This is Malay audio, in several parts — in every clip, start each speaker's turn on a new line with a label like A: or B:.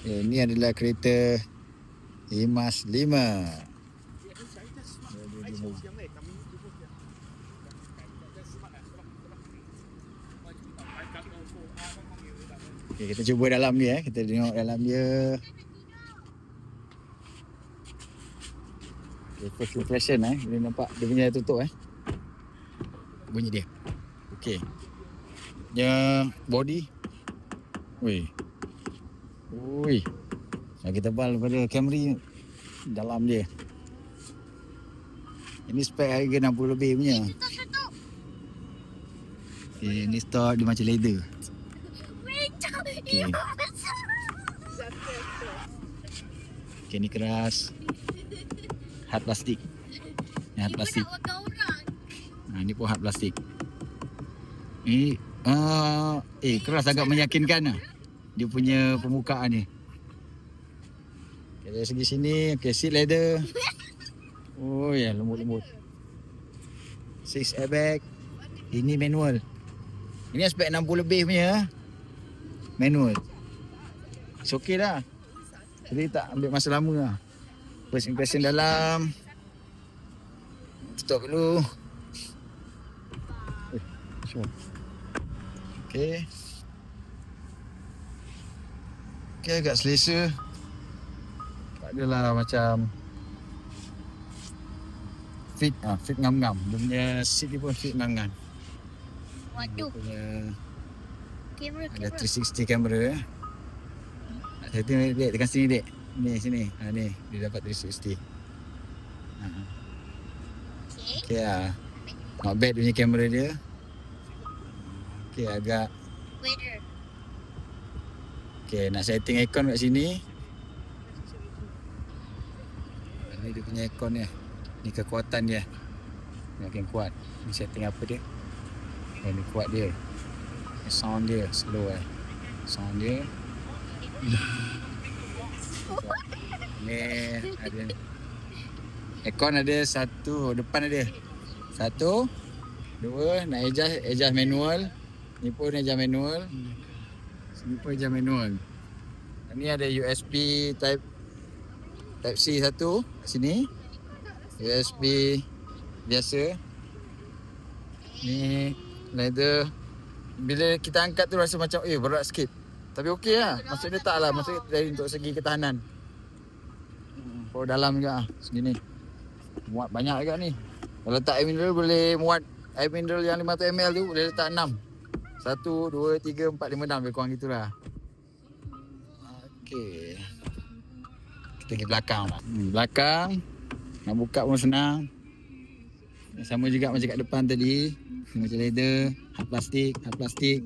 A: Eh, ini adalah kereta Imas 5. Okay, kita cuba dalam dia eh. Kita tengok dalam dia. Okay, first impression eh. Dia nampak dia punya tutup eh. Bunyi dia. Okay. Dia body. Wih. Ui. Lagi tebal daripada Camry dalam dia. Ini spek harga 60 lebih punya. Okay, ini stock dia macam leather. Okay. Okay, ni keras. Hard plastik. Ni hard plastik. Ha, ni pun hard plastik. Ni uh, eh keras agak meyakinkan lah. Dia punya permukaan ni. Okay, dari segi sini, okay, seat leather. Oh ya, lembut-lembut. Six airbag. Ini manual. Ini aspek 60 lebih punya. Manual. It's okay dah. Jadi tak ambil masa lama lah. First impression dalam. Stop dulu. Eh. Okay. Okay, agak selesa. Tak adalah macam fit ah fit ngam-ngam. Dia punya seat dia pun fit ngam-ngam. Dia
B: Waduh,
A: punya
B: kamera
A: ada
B: kamera.
A: 360 kamera eh. Saya tengok dek tekan sini dek. Ni sini. Ha ni dia dapat 360. Ha.
B: Okay.
A: Okay lah. Not bad dia punya kamera dia. Okay agak
B: Weather.
A: Okay nak setting aircon kat sini. Ni dia punya aircon ni. Ni kekuatan dia. Makin kuat. Ni setting apa dia? Eh, ni kuat dia. Sound dia slow eh. Sound dia. Ni ada Aircon ada satu depan ada. Satu, dua, nak adjust adjust manual. Ni pun adjust manual. Pun adjust manual. Ni ada USB type type C satu sini. USB biasa. Ni leather. Bila kita angkat tu rasa macam eh berat sikit. Tapi okey lah. Maksud dia tak lah. Maksud dari untuk segi ketahanan. Kalau dalam juga lah. Segini. Muat banyak juga ni. Kalau letak air mineral boleh muat air mineral yang 500ml tu boleh letak 6. 1, 2, 3, 4, 5, 6 lebih kurang gitulah. Okey. Kita pergi belakang lah. Hmm, belakang. Nak buka pun senang. Sama juga macam kat depan tadi. Macam leather, hard plastik, hard plastik.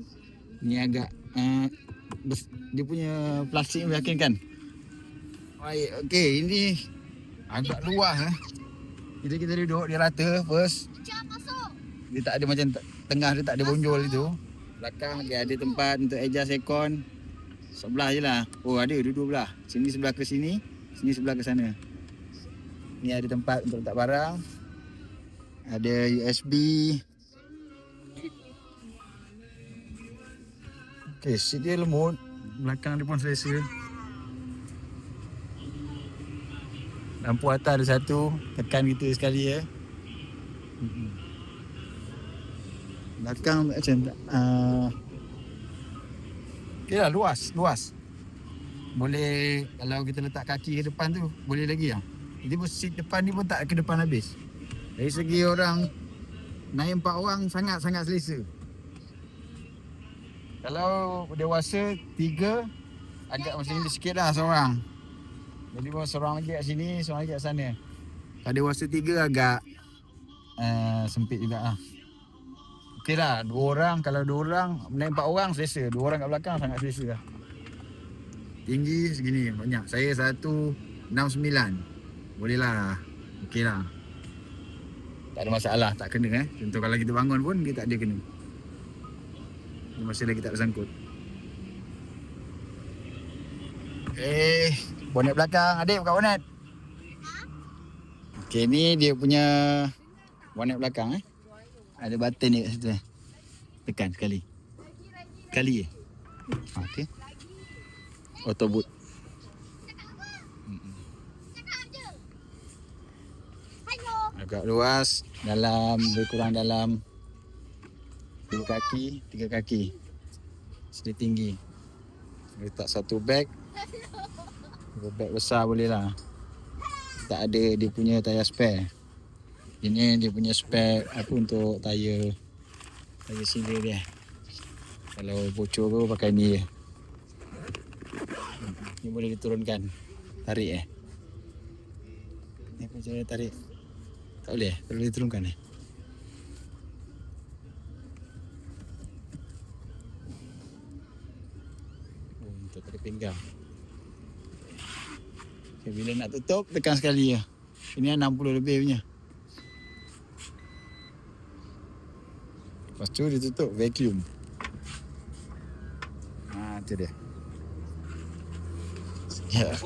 A: Ni agak uh, dia punya plastik meyakinkan. Baik, okey ini agak luas eh. Kita kita duduk dia rata first. Dia tak ada macam tengah dia tak ada bonjol itu. Belakang dia ada tempat untuk adjust aircon. Sebelah je lah. Oh ada dua-dua belah. Sini sebelah ke sini, sini sebelah ke sana. Ni ada tempat untuk letak barang. Ada USB. Okay, seat dia lembut. Belakang dia pun selesa. Lampu atas ada satu. Tekan kita sekali ya. Mm-mm. Belakang macam uh, Okay lah luas Luas. Boleh Kalau kita letak kaki ke depan tu Boleh lagi lah. Jadi pun seat depan ni pun tak ke depan habis. Dari segi orang Naik empat orang Sangat-sangat selesa. Kalau dewasa Tiga Agak macam ni sikit lah seorang. Jadi pun seorang lagi kat sini Seorang lagi kat sana. Kalau dewasa tiga agak uh, Sempit juga lah Okey lah, dua orang. Kalau dua orang, naik empat orang selesa. Dua orang kat belakang sangat selesa lah. Tinggi segini, banyak. Saya satu enam sembilan. Boleh lah. Okey lah. Tak ada masalah, tak kena eh. Contoh kalau kita bangun pun, dia tak ada kena. Masih lagi tak tersangkut. Eh, bonet belakang. Adik buka bonet. Okey, ni dia punya bonet belakang eh. Ada button ni kat situ eh. Tekan sekali. Sekali je. Eh? Okey. Auto boot. Agak luas dalam lebih kurang dalam dua kaki, tiga kaki. Sedikit tinggi. Letak satu beg. Beg besar boleh lah. Tak ada dia punya tayar spare. Ini dia punya spare apa untuk tayar tayar silir dia. Kalau bocor tu pakai ni je. Ni boleh diturunkan. Tarik eh. Ni apa cara tarik? Tak boleh eh? Boleh diturunkan eh? Oh, untuk pada pinggang. Okay, bila nak tutup, tekan sekali je. Ini 60 lebih punya. Lepas tu dia tutup vacuum. Ha, tu dia. Ya.